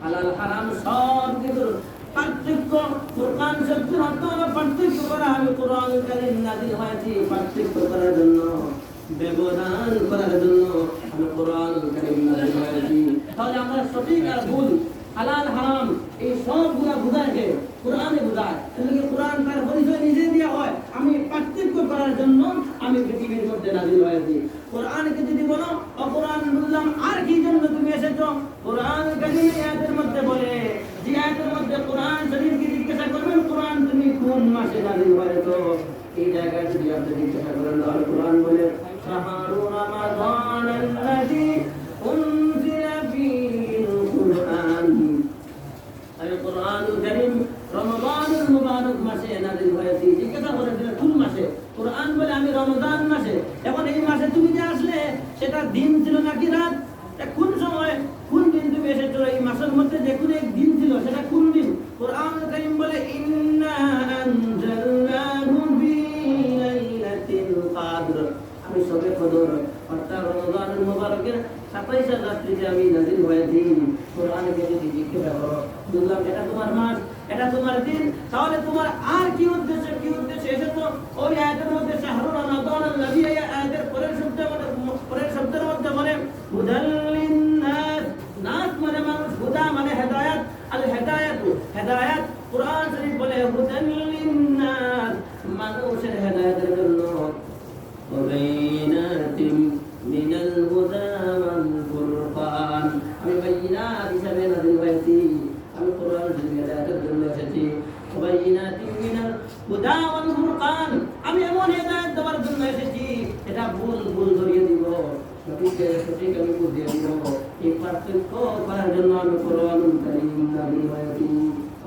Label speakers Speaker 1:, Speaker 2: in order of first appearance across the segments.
Speaker 1: হালাল হারাম সব কিছুর পার্থক্য কোরআন শব্দের অর্থ হলো পার্থক্য করা আমি পার্থক্য করার জন্য আমি নিজে দেওয়া হয় আমি পার্থক্য করার জন্য আমি পৃথিবীর মধ্যে নাজিল হয়েছি কোরআনকে যদি বলো অকোরআন বললাম আর কি জন্য তুমি এসেছ কোরআন কারিম আয়াতের মধ্যে বলে যে আয়াতের মধ্যে কোরআন শরীফকে জিজ্ঞাসা করবেন কোরআন তুমি মাসে নাজিল হয়েছো এই জায়গায় যদি আপনি জিজ্ঞাসা করেন বলে শাহরু রমাদান আল্লাযী মুবারক মাসে কোরআন বলে এখন এই মাসে তুমি যে আসলে সেটা দিন ছিল নাকি রাত কোন সময় কোন দিন তুমি এসেছ এই মাসের মধ্যে যে কোনো দিন ছিল সেটা কোন দিন কোরআন কারীম বলে, ইন্না কদর অর্থাৎ রমজানুল মুবারকের সাতাইশের রাত্রিতে আমি নাজিল হয়েছি। কোরআনকে যদি করো বললাম এটা তোমার মাস, এটা তোমার দিন, তাহলে তোমার আর কি উদ্দেশ্য কি উদ্দেশ্য? এসেছ ওই আয়াতের মধ্যে শাহরুর রমাদান এই আয়াতের পরের শব্দের মধ্যে, পরের শব্দের মধ্যে বলে, হুদাল্লিন নাস। নাস মানে মানুষ, হুদা মানে হেদায়েত। আল হেদায়েত হেদায়েত কোরআন শরীফ বলে, হুদাল্লিন নাস। মানুষের হেদায়েতের জন্য وبينات من الهدى والفرقان আমি বাইনাত হিসাবে নাজিল হয়েছি আমি কোরআন শরীফ হেদায়েতের জন্য এসেছি وبينات من الهدى والفرقان আমি এমন হেদায়েত দেওয়ার জন্য এসেছি এটা ভুল ভুল ধরিয়ে দিব সঠিক সঠিক আমি বুঝিয়ে দিব এই পার্থক্য করার জন্য আমি কোরআন কারীম নাজিল হয়েছি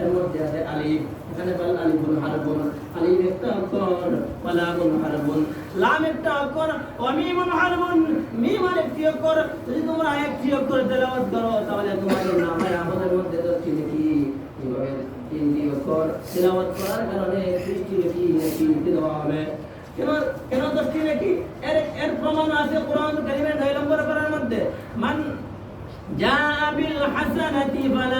Speaker 1: এর মধ্যে আছে আলিফ এখানে বল আলিফুল হারফুন আলিফ একটা অক্ষর ওয়া লামুল হারফুন লাম একটা অক্ষর ওয়া মিমুল হারফুন মিম আর একটি অক্ষর যদি তোমরা একটি অক্ষর তেলাওয়াত করো তাহলে তোমাদের নামে আমাদের মধ্যে দশটি নাকি এইভাবে তিনটি অক্ষর তেলাওয়াত করার কারণে ত্রিশটি নাকি নাকি দেওয়া হবে কেন কেন দশটি নাকি এর এর প্রমাণ আছে কোরআন কারিমের নয় নম্বর করার মধ্যে মান جاء بالحسنة فله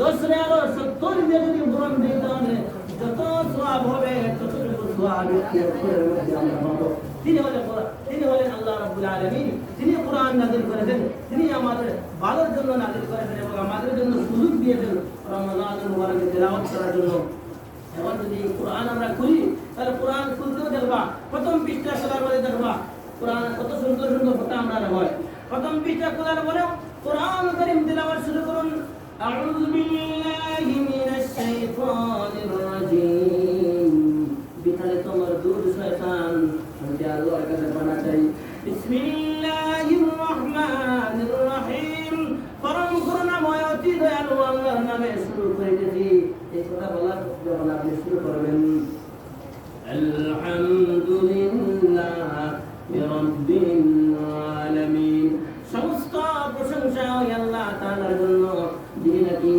Speaker 1: দশ রে আরও সত্তর দিয়ে তিনি হলেন তিনি হলেন তিনি কোরআন নাযিল করেছেন, তিনি আমাদের ভালোর জন্য নাযিল করেছেন এবং আমাদের জন্য দিয়েছেন করার জন্য। এখন যদি কোরআন আমরা খুলি, তাহলে কোরআন খুলতেও দেখবা, প্রথম পৃষ্ঠা খোলার পরে দেখবা, কোরআন কত সুন্দর সুন্দর ফটো আমরা হয় প্রথম পৃষ্ঠা খোলার পরে কোরআন করিম তেলাওয়াত শুরু করুন أعوذ بالله من الشيطان الرجيم বিতালে তোমার দূর শয়তান আমি আল্লাহর কাছে পানা চাই বিসমিল্লাহির রহমানির রহিম পরম করুণাময় অতি দয়ালু আল্লাহর নামে শুরু করেছি এই কথা বলার যখন আপনি শুরু করবেন আলহামদুলিল্লাহ রাব্বিল আলামিন সমস্ত প্রশংসা ওই আল্লাহ তাআলার জন্য যিনি নাকি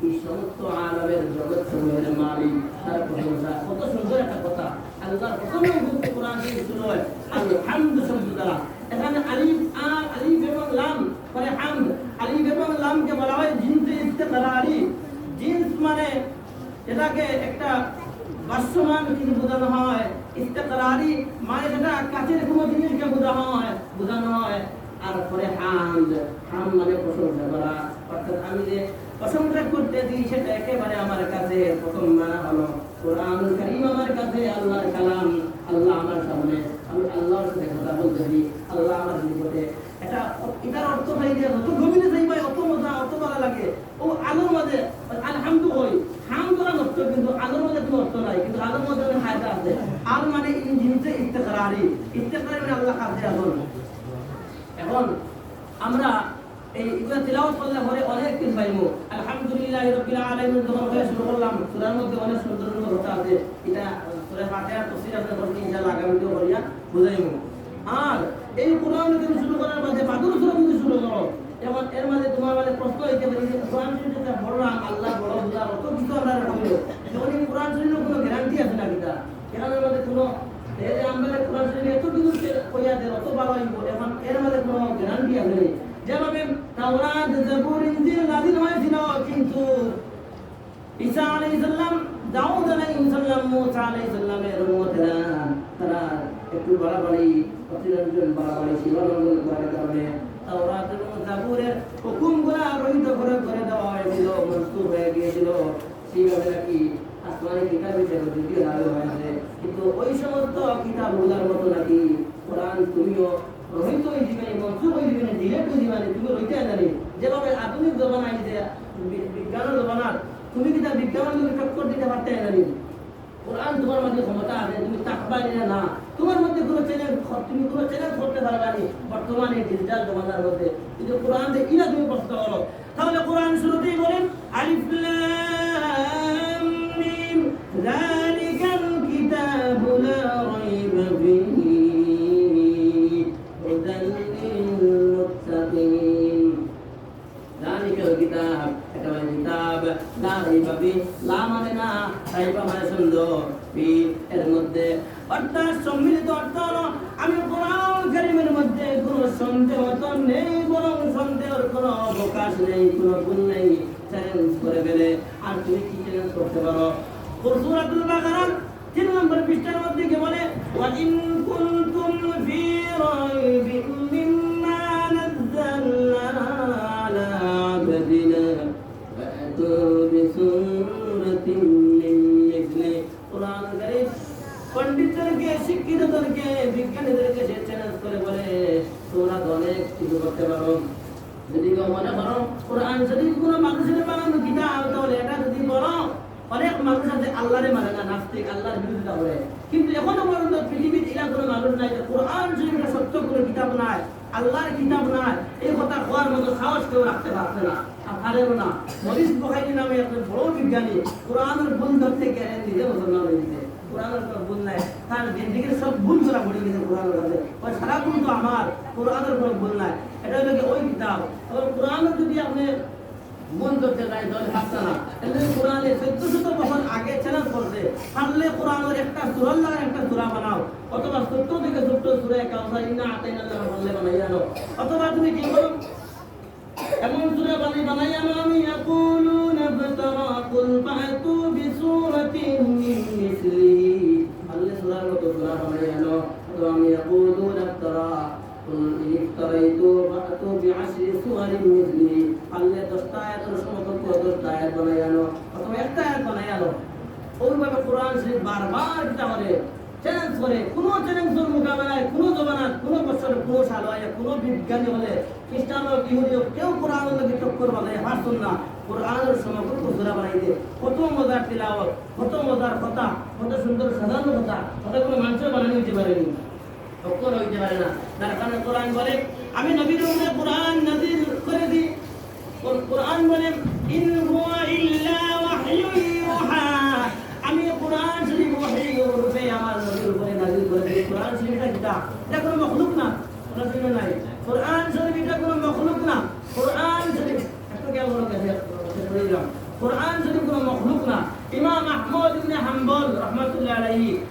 Speaker 1: এই সমস্ত আলমের জগৎ সমূহের মালিক তার প্রশংসা কত সুন্দর একটা কথা আল্লাহর প্রথমে গুরুত্ব কোরআন এখানে আলিফ আর আলিফ লাম পরে হামদ আলিফ এবং লামকে বলা হয় জিনসে ইস্তেকরারি জিন্স মানে এটাকে একটা বাস্যমান কিন্তু বোঝানো হয় ইস্তেকরারি মানে সেটা কাছের কোনো জিনিসকে বোঝানো হয় বোঝানো হয় আর পরে হামদ হাম মানে প্রশংসা করা অর্থাৎ আমি যে প্রশংসা করতে দিই সেটা একেবারে আমার কাছে প্রথম মানা হলো। কোরআনুল কারীম আমার কাছে আল্লাহর কালাম, আল্লাহ আমার সামনে। আমি আল্লাহর সাথে কথা বলতে দিই আল্লাহ আমার নিকটে। এটা এটার অর্থ নাই যে যত গভীরে যাইবা অত মজা, অত ভালো লাগে। ও আলোর মধ্যে আলহামদু হই হাম করা নষ্ট কিন্তু আলোর মধ্যে কোনো অর্থ নাই, কিন্তু আলোর মধ্যে অনেক ফায়দা আছে। আল মানে এই জিনিসটা ইস্তেকরারি ইস্তেকরারি মানে আল্লাহ কাছে এখন এখন আমরা এই এগুলো তিলাওয়াত করলে পরে অনেক কিছু পাইবো। আলহামদুলিল্লাহ রাব্বিল আলামিন যখন শুরু করলাম। সূরার মধ্যে অনেক সুন্দর সুন্দর আছে। এটা সূরা ফাতিহা তাফসীর আছে বলতে ইনশাআল্লাহ আগামীতে করিয়া বুঝাইবো। আর এই কোরআন শুরু করার মাঝে বাদুর যদি শুরু করো যেমন এর মাঝে তোমার মানে প্রশ্ন হইতে পারে যে কোরআন শরীফটা বড় নাম আল্লাহ বড় বুঝার অত কিছু আমরা কইলো যখন এই কোরআন শরীফের কোনো গ্যারান্টি আছে না কিতা এখানের মধ্যে কোনো এই যে আমরা কোরআন শরীফ এত কিছু কইয়া দেয় অত ভালো হইব এখন এর মধ্যে কোনো গ্যারান্টি আছে না যেভাবে তাওরাত জাবুর ইনজিল নাযিল হয়েছিল কিন্তু ঈসা আলাইহিস সালাম দাউদ আলাইহিস সালাম মুসা আলাইহিস সালামের উম্মতেরা তারা একটু বাড়াবাড়ি অতিরঞ্জন বাড়াবাড়ি সীমালঙ্ঘন করার কারণে তাওরাত এবং জাবুরের হুকুমগুলা রহিত করে করে দেওয়া হয়েছিল মনসুখ হয়ে গিয়েছিল সেইভাবে নাকি আসমানি কিতাব হিসেবে দ্বিতীয় নামে হয়েছে কিন্তু ওই সমস্ত কিতাবগুলার মতো নাকি কোরআন তুমিও রহিত হয়ে জীবনে মনসুখ হয়ে জীবনে ডিলেট হয়ে জীবনে তুমি রইতে জানি যেভাবে আধুনিক জমানায় যে বিজ্ঞানের জমানার তুমি কিতা বিজ্ঞানের টক্কর দিতে পারতে জানি কোরআন তোমার মধ্যে ক্ষমতা আছে, তুমি তাকবারি না না। তোমার মধ্যে কোনো চ্যালেঞ্জ তুমি কোনো চ্যালেঞ্জ করতে পারবে না বর্তমানে ডিজিটাল জমানার মধ্যে। কিন্তু কোরআন দিয়ে কিনা তুমি প্রশ্ন করো? তাহলে কোরআন শুরুতেই বলেন, আলিফ কোনো অবকাশ নেই, কোনো ভুল নেই চ্যালেঞ্জ করে ফেলে। আর তুমি কি চ্যালেঞ্জ করতে পারো? সূরাতুল বাকারার তিন নম্বর পৃষ্ঠার মধ্যে কি বলে? ওয়া ইন কুনতুম ফি রাইবিন মিম্মা নাযালনা আলা আবদিনা ফাতু বিসূরাতিন মিন মিসলি কুরআন কারীম পণ্ডিতদেরকে, শিক্ষিতদেরকে, বিজ্ঞানীদেরকে সে চ্যালেঞ্জ করে বলে, তোমরা অনেক কিছু করতে পারো। মনে করো, কোরআন যদি কোনো মানুষের বানানো কিতাব, তাহলে এটা যদি বলো, অনেক মানুষ আছে আল্লাহরে মানে না, নাস্তিক, আল্লাহর বিরোধিতা করে। কিন্তু এখনও পর্যন্ত পৃথিবীর এরা কোনো মানুষ নাই যে কোরআন শরীফের সত্য কোনো কিতাব নাই, আল্লাহর কিতাব নাই, এই কথা হওয়ার মতো সাহস কেউ রাখতে পারছে না, আর পারেও না। মরিস বখাইনি নামে একজন বড় বিজ্ঞানী কোরআনের ধরতে গেলে নিজে মুসলমান হয়ে কোরআনের কোনো ভুল নাই। তার জিন্দিগির সব না। থেকে পারলে বানাই অথবা তুমি কি করো? এমন সুরা বানাই বানাই আনো আমি ইয়াকুলুনা ফাতারা কুল ফাতু বিসূরাতিন মিন মিসলিহি পারলে সুরার মতো সুরা বানাই আনো অথবা আমি ইয়াকুলুনা ফাতারা قل إن افتريت فأتوا بعشر سور مثله পারলে দশটা আয়াতের সমকক্ষ দশটা আয়াত বানাই আনো অথবা একটা আয়াত বানাই আনো ওইভাবে কোরআন শরীফ বারবার কিতা করে চ্যালেঞ্জ করে কোনো চ্যালেঞ্জের মোকাবেলায় কোনো জমানাত কোনো বছর কোনো সাল হয় কোনো বিজ্ঞানী হলে খ্রিস্টান হোক ইহুদি হোক কেউ কোরআনের লোকে টক্কর বানায় পারছেন না কোরআনের সমগ্র ঘোষণা বানাই দিয়ে। কত মজার তিলাওয়াত, কত মজার কথা, কত সুন্দর সাধারণ কথা কত কোনো মানুষ বানানো হইতে পারেনি। কখনো হইতে পারে না। তার কারণে কোরআন বলে, আমি নবীর কোরআন নাজিল করে দিই। কোর- কোরআন বলে, ইন হুয়া